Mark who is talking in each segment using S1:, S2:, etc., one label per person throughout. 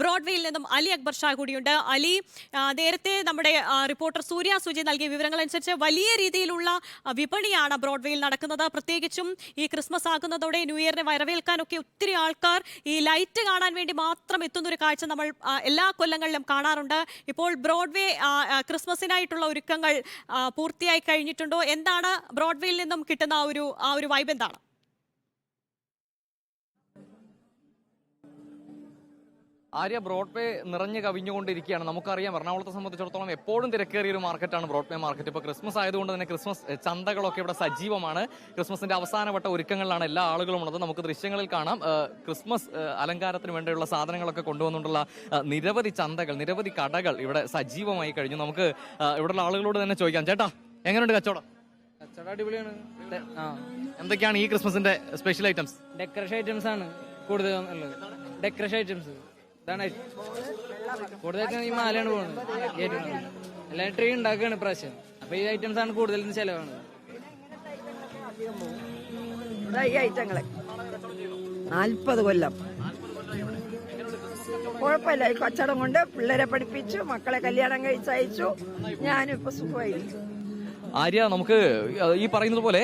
S1: ബ്രോഡ്വേയിൽ നിന്നും അലി അക്ബർ ഷാ കൂടിയുണ്ട്. അലി നേരത്തെ നമ്മുടെ റിപ്പോർട്ടർ സൂര്യ സുജി നൽകിയ വിവരങ്ങൾ അനുസരിച്ച് വലിയ രീതിയിലുള്ള വിപണിയാണ് ബ്രോഡ്വേയിൽ നടക്കുന്നത്. പ്രത്യേകിച്ചും ഈ ക്രിസ്മസ് ആകുന്നതോടെ ന്യൂ ഇയറിനെ വരവേൽക്കാനൊക്കെ ഒത്തിരി ആൾക്കാർ ഈ ലൈറ്റ് കാണാൻ വേണ്ടി മാത്രം എത്തുന്ന ഒരു കാഴ്ച നമ്മൾ എല്ലാ കൊല്ലങ്ങളിലും കാണാറുണ്ട്. ഇപ്പോൾ ബ്രോഡ്വേ ക്രിസ്മസിനായിട്ടുള്ള ഒരുക്കങ്ങൾ പൂർത്തിയായി കഴിഞ്ഞിട്ടുണ്ടോ? എന്താണ് ബ്രോഡ്വേയിൽ നിന്നും കിട്ടുന്ന ആ ഒരു ആ ഒരു വൈബ് എന്താണ്?
S2: ആര്യ ബ്രോഡ്വേ നിറഞ്ഞു കവിഞ്ഞുകൊണ്ടിരിക്കുകയാണ്. നമുക്കറിയാം എറണാകുളത്തെ സംബന്ധിച്ചിടത്തോളം എപ്പോഴും തിരക്കേറിയ ഒരു മാർക്കറ്റാണ് ബ്രോഡ്വേ മാർക്കറ്റ്. ഇപ്പോൾ ക്രിസ്മസ് ആയതുകൊണ്ട് തന്നെ ക്രിസ്മസ് ചന്തകളൊക്കെ ഇവിടെ സജീവമാണ്. ക്രിസ്മസിന്റെ അവസാനവട്ട ഒരുക്കങ്ങളിലാണ് എല്ലാ ആളുകളും ഉള്ളത് നമുക്ക് ദൃശ്യങ്ങളിൽ കാണാം. ക്രിസ്മസ് അലങ്കാരത്തിന് വേണ്ടിയുള്ള സാധനങ്ങളൊക്കെ കൊണ്ടുവന്നുകൊണ്ടുള്ള നിരവധി ചന്തകൾ നിരവധി കടകൾ ഇവിടെ സജീവമായി കഴിഞ്ഞു. നമുക്ക് ഇവിടെയുള്ള ആളുകളോട് തന്നെ ചോദിക്കാം. ചേട്ടാ എങ്ങനെയുണ്ട് കച്ചവടം?
S3: കച്ചവടം അടിപൊളിയാണ്.
S2: എന്തൊക്കെയാണ് ഈ ക്രിസ്മസിന്റെ സ്പെഷ്യൽ ഐറ്റംസ്?
S3: ഡെക്കറേഷൻ ഐറ്റംസ് ആണ് കൂടുതൽ ഡെക്കറേഷൻ ഐറ്റംസ്. ഇതാണ്. കൂടുതലായിട്ട് ഈ മാലയാണ് പോകുന്നത്. ഏറ്റവും എല്ലാം ട്രീ ഉണ്ടാക്കുകയാണ് ഇപ്രാവശ്യം. അപ്പൊ ഈ ഐറ്റംസ് ആണ് കൂടുതലും ചെലവാണ്
S4: ഈ ഐറ്റങ്ങൾ നാൽപ്പത് കൊല്ലം. കുഴപ്പമില്ല. ഈ കച്ചവടം കൊണ്ട് പിള്ളേരെ പഠിപ്പിച്ചു മക്കളെ കല്യാണം കഴിച്ചയച്ചു. ഞാനും ഇപ്പൊ സുഖമായിരിക്കും
S2: ആര്യ നമുക്ക് ഈ പറയുന്നത് പോലെ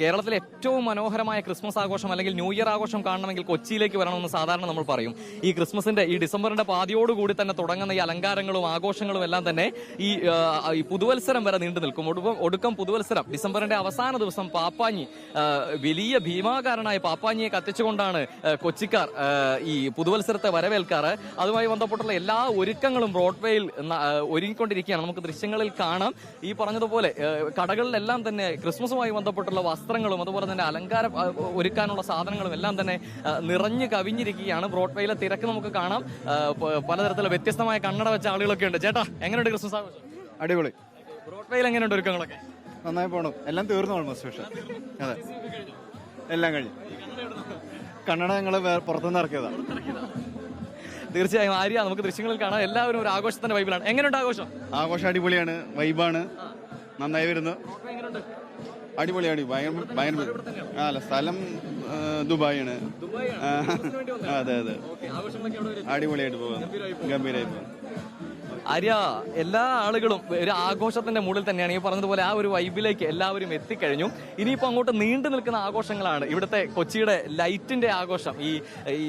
S2: കേരളത്തിലെ ഏറ്റവും മനോഹരമായ ക്രിസ്മസ് ആഘോഷം അല്ലെങ്കിൽ ന്യൂ ഇയർ ആഘോഷം കാണണമെങ്കിൽ കൊച്ചിയിലേക്ക് വരണമെന്ന് സാധാരണ നമ്മൾ പറയും. ഈ ക്രിസ്മസിന്റെ ഈ ഡിസംബറിന്റെ പാതിയോടുകൂടി തന്നെ തുടങ്ങുന്ന ഈ അലങ്കാരങ്ങളും ആഘോഷങ്ങളും എല്ലാം തന്നെ ഈ പുതുവത്സരം വരെ നീണ്ടു നിൽക്കും. ഒടുക്കം ഒടുക്കം പുതുവത്സരം. ഡിസംബറിന്റെ അവസാന ദിവസം പാപ്പാഞ്ഞി വലിയ ഭീമാകാരനായ പാപ്പാഞ്ഞിയെ കത്തിച്ചുകൊണ്ടാണ് കൊച്ചിക്കാർ ഈ പുതുവത്സരത്തെ വരവേൽക്കാറ്. അതുമായി ബന്ധപ്പെട്ടുള്ള എല്ലാ ഒരുക്കങ്ങളും ബ്രോഡ്വേയിൽ ഒരുങ്ങിക്കൊണ്ടിരിക്കുകയാണ്. നമുക്ക് ദൃശ്യങ്ങളിൽ കാണാം. ഈ പറഞ്ഞതുപോലെ കടകളിലെല്ലാം തന്നെ ക്രിസ്മസുമായി ബന്ധപ്പെട്ടുള്ള വസ്ത്രങ്ങളും അതുപോലെ തന്നെ അലങ്കാര ഒരുക്കാനുള്ള സാധനങ്ങളും എല്ലാം തന്നെ നിറഞ്ഞു കവിഞ്ഞിരിക്കുകയാണ്. ബ്രോഡ്വേയിലെ തിരക്ക് നമുക്ക് കാണാം. പലതരത്തിലുള്ള വ്യത്യസ്തമായ കണ്ണട വെച്ച ആളുകളൊക്കെ ഉണ്ട്. ചേട്ടാ എങ്ങനെയുണ്ട് ക്രിസ്മസ് ആഘോഷം?
S5: അടിപൊളി.
S2: ബ്രോഡ്വേയിൽ എങ്ങനെയുണ്ട് ഒരുക്കങ്ങളൊക്കെ?
S5: നന്നായി പോണം. എല്ലാം തീർന്നു ഓൾമോസ്റ്റ് പക്ഷെ. അതെ. എല്ലാം കഴിഞ്ഞു. കണ്ണട ഞങ്ങൾ പുറത്തുനിന്ന് ഇറക്കിയതാണ്
S2: തീർച്ചയായും ആര്യ നമുക്ക് ദൃശ്യങ്ങളിൽ കാണാം. എല്ലാവരും ഒരു ആഘോഷത്തിന്റെ വൈബിലാണ് എങ്ങനെയുണ്ട് ആഘോഷം?
S5: ആഘോഷം അടിപൊളിയാണ്. വൈബാണ് നന്നായി വരുന്നു. അടിപൊളിയാണ്. ഭയങ്കര അല്ല സ്ഥലം ദുബായാണ് അതെ അതെ. അടിപൊളിയായിട്ട് പോകുന്നു. ഗംഭീരമായി പോകുന്നു.
S2: ആര്യ എല്ലാ ആളുകളും ഒരു ആഘോഷത്തിന്റെ മുകളിൽ തന്നെയാണ്. ഈ പറഞ്ഞതുപോലെ ആ ഒരു വൈബിലേക്ക് എല്ലാവരും എത്തിക്കഴിഞ്ഞു. ഇനിയിപ്പോ അങ്ങോട്ട് നീണ്ടു നിൽക്കുന്ന ആഘോഷങ്ങളാണ്. ഇവിടുത്തെ കൊച്ചിയുടെ ലൈറ്റിന്റെ ആഘോഷം. ഈ ഈ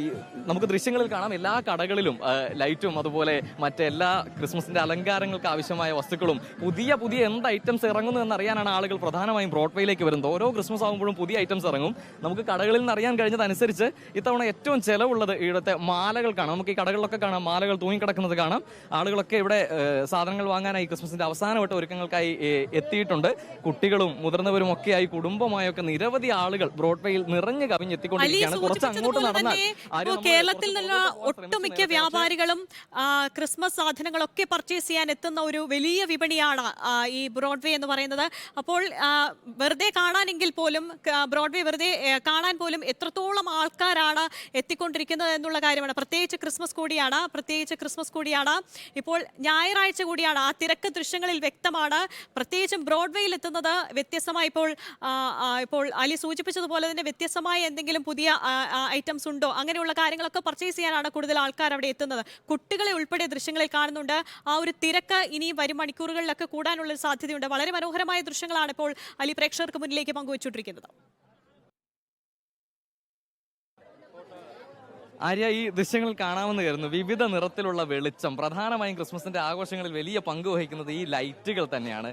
S2: നമുക്ക് ദൃശ്യങ്ങളിൽ കാണാം എല്ലാ കടകളിലും ലൈറ്റും അതുപോലെ മറ്റെല്ലാ ക്രിസ്മസിന്റെ അലങ്കാരങ്ങൾക്ക് ആവശ്യമായ വസ്തുക്കളും. പുതിയ പുതിയ എന്ത് ഐറ്റംസ് ഇറങ്ങുന്നു എന്നറിയാനാണ് ആളുകൾ പ്രധാനമായും ബ്രോഡ്വേയിലേക്ക് വരുന്നത്. ഓരോ ക്രിസ്മസ് ആകുമ്പോഴും പുതിയ ഐറ്റംസ് ഇറങ്ങും. നമുക്ക് കടകളിൽ നിന്ന് അറിയാൻ കഴിഞ്ഞതനുസരിച്ച് ഇത്തവണ ഏറ്റവും ചെലവുള്ളത് ഇവിടുത്തെ മാലകൾക്കാണ് നമുക്ക് ഈ കടകളിലൊക്കെ കാണാം. മാലകൾ തൂങ്ങിക്കിടക്കുന്നത് കാണാം. ആളുകളൊക്കെ ഇവിടെ ഏഹ്, സാധനങ്ങൾ വാങ്ങാനായി ക്രിസ്മസിന്റെ അവസാനവട്ട ഒരുക്കങ്ങൾക്കായി എത്തിയിട്ടുണ്ട്. കുട്ടികളും മുതിർന്നവരും ഒക്കെയായി കുടുംബമായൊക്കെ നിരവധി ആളുകൾ ബ്രോഡ്വേയിൽ നിറഞ്ഞു കവിഞ്ഞെത്തിക്കൊണ്ടിരിക്കുകയാണ്. കുറച്ച് അങ്ങോട്ട് നടന്നാൽ
S1: കേരളത്തിൽ നിന്നുള്ള ഒട്ടുമിക്ക വ്യാപാരികളും ക്രിസ്മസ് സാധനങ്ങളൊക്കെ പർച്ചേസ് ചെയ്യാൻ എത്തുന്ന ഒരു വലിയ വിപണിയാണ് ഈ ബ്രോഡ്വേ എന്ന് പറയുന്നത്. അപ്പോൾ വെറുതെ കാണാനെങ്കിൽ പോലും ബ്രോഡ്വേ വെറുതെ കാണാൻ പോലും എത്രത്തോളം ആൾക്കാരാണ് എത്തിക്കൊണ്ടിരിക്കുന്നത് എന്നുള്ള കാര്യമാണ്. പ്രത്യേകിച്ച് ക്രിസ്മസ് കൂടിയാണ് പ്രത്യേകിച്ച് ക്രിസ്മസ് കൂടിയാണ്. ഇപ്പോൾ ഞായറാഴ്ച കൂടിയാണ്. ആ തിരക്ക് ദൃശ്യങ്ങളിൽ വ്യക്തമാണ്. പ്രത്യേകിച്ചും ബ്രോഡ്വേയിൽ എത്തുന്നത് വ്യത്യസ്തമായി ഇപ്പോൾ ഇപ്പോൾ അലി സൂചിപ്പിച്ചതുപോലെ തന്നെ വ്യത്യസ്തമായ എന്തെങ്കിലും പുതിയ ഐറ്റംസ് ഉണ്ടോ? അങ്ങനെയുള്ള കാര്യങ്ങളൊക്കെ പർച്ചേസ് ചെയ്യാനാണ് കൂടുതൽ ആൾക്കാർ അവിടെ എത്തുന്നത്. കുട്ടികളെ ഉൾപ്പെടെ ദൃശ്യങ്ങളിൽ കാണുന്നുണ്ട്. ആ ഒരു തിരക്ക് ഇനി വരും മണിക്കൂറുകളിലൊക്കെ കൂടാനുള്ള സാധ്യതയുണ്ട്. വളരെ മനോഹരമായ ദൃശ്യങ്ങളാണ് ഇപ്പോൾ അലി പ്രേക്ഷകർക്ക് മുന്നിലേക്ക് പങ്കുവച്ചുകൊണ്ടിരിക്കുന്നത്.
S2: ആര്യ ഈ ദൃശ്യങ്ങൾ കാണാമെന്ന് കരുതുന്നു. വിവിധ നിറത്തിലുള്ള വെളിച്ചം. പ്രധാനമായും ക്രിസ്മസിന്റെ ആഘോഷങ്ങളിൽ വലിയ പങ്ക് വഹിക്കുന്നത് ഈ ലൈറ്റുകൾ തന്നെയാണ്.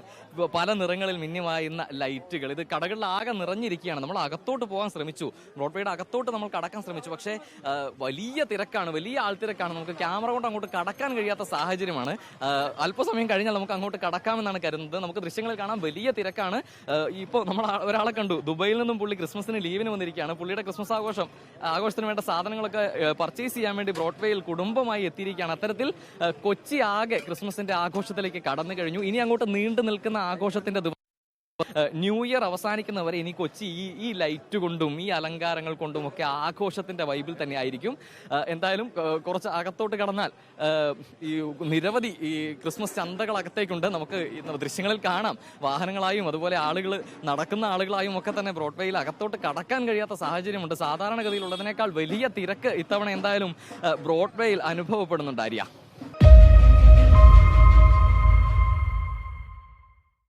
S2: പല നിറങ്ങളിൽ മിന്നിമായുന്ന ലൈറ്റുകൾ. ഇത് കടകളിൽ ആകെ നിറഞ്ഞിരിക്കുകയാണ്. നമ്മൾ അകത്തോട്ട് പോകാൻ ശ്രമിച്ചു. ബ്രോഡ്വേയുടെ അകത്തോട്ട് നമ്മൾ കടക്കാൻ ശ്രമിച്ചു. പക്ഷേ വലിയ തിരക്കാണ്. വലിയ ആൾത്തിരക്കാണ് നമുക്ക് ക്യാമറ കൊണ്ട് അങ്ങോട്ട് കടക്കാൻ കഴിയാത്ത സാഹചര്യമാണ്. അല്പസമയം കഴിഞ്ഞാൽ നമുക്ക് അങ്ങോട്ട് കടക്കാമെന്നാണ് കരുതുന്നത്. നമുക്ക് ദൃശ്യങ്ങളിൽ കാണാൻ വലിയ തിരക്കാണ്. ഇപ്പോൾ നമ്മൾ ഒരാളെ കണ്ടു. ദുബൈയിൽ നിന്നും പുള്ളി ക്രിസ്മസിന് ലീവിന് വന്നിരിക്കുകയാണ്. പുള്ളിയുടെ ക്രിസ്മസ് ആഘോഷം ആഘോഷത്തിന് വേണ്ട സാധനങ്ങളൊക്കെ പർച്ചേസ് ചെയ്യാൻ വേണ്ടി ബ്രോഡ്വേയിൽ കുടുംബമായി എത്തിയിരിക്കുകയാണ്. അത്തരത്തിൽ കൊച്ചി ആകെ ക്രിസ്മസിന്റെ ആഘോഷത്തിലേക്ക് കടന്നു കഴിഞ്ഞു. ഇനി അങ്ങോട്ട് നീണ്ടു നിൽക്കുന്ന ആഘോഷത്തിന്റെ ന്യൂ ഇയർ അവസാനിക്കുന്നവരെ ഇനി കൊച്ചി ഈ ഈ ലൈറ്റ് കൊണ്ടും ഈ അലങ്കാരങ്ങൾ കൊണ്ടും ഒക്കെ ആഘോഷത്തിന്റെ വൈബിൽ തന്നെ ആയിരിക്കും. എന്തായാലും കുറച്ച് അകത്തോട്ട് കടന്നാൽ ഈ നിരവധി ഈ ക്രിസ്മസ് ചന്തകൾ അകത്തേക്കുണ്ട്. നമുക്ക് ദൃശ്യങ്ങളിൽ കാണാം. വാഹനങ്ങളായും അതുപോലെ ആളുകൾ നടക്കുന്ന ആളുകളായും ഒക്കെ തന്നെ ബ്രോഡ്വേയിൽ അകത്തോട്ട് കടക്കാൻ കഴിയാത്ത സാഹചര്യമുണ്ട്. സാധാരണഗതിയിലുള്ളതിനേക്കാൾ വലിയ തിരക്ക് ഇത്തവണ എന്തായാലും ബ്രോഡ്വേയിൽ അനുഭവപ്പെടുന്നുണ്ട് ആര്യ.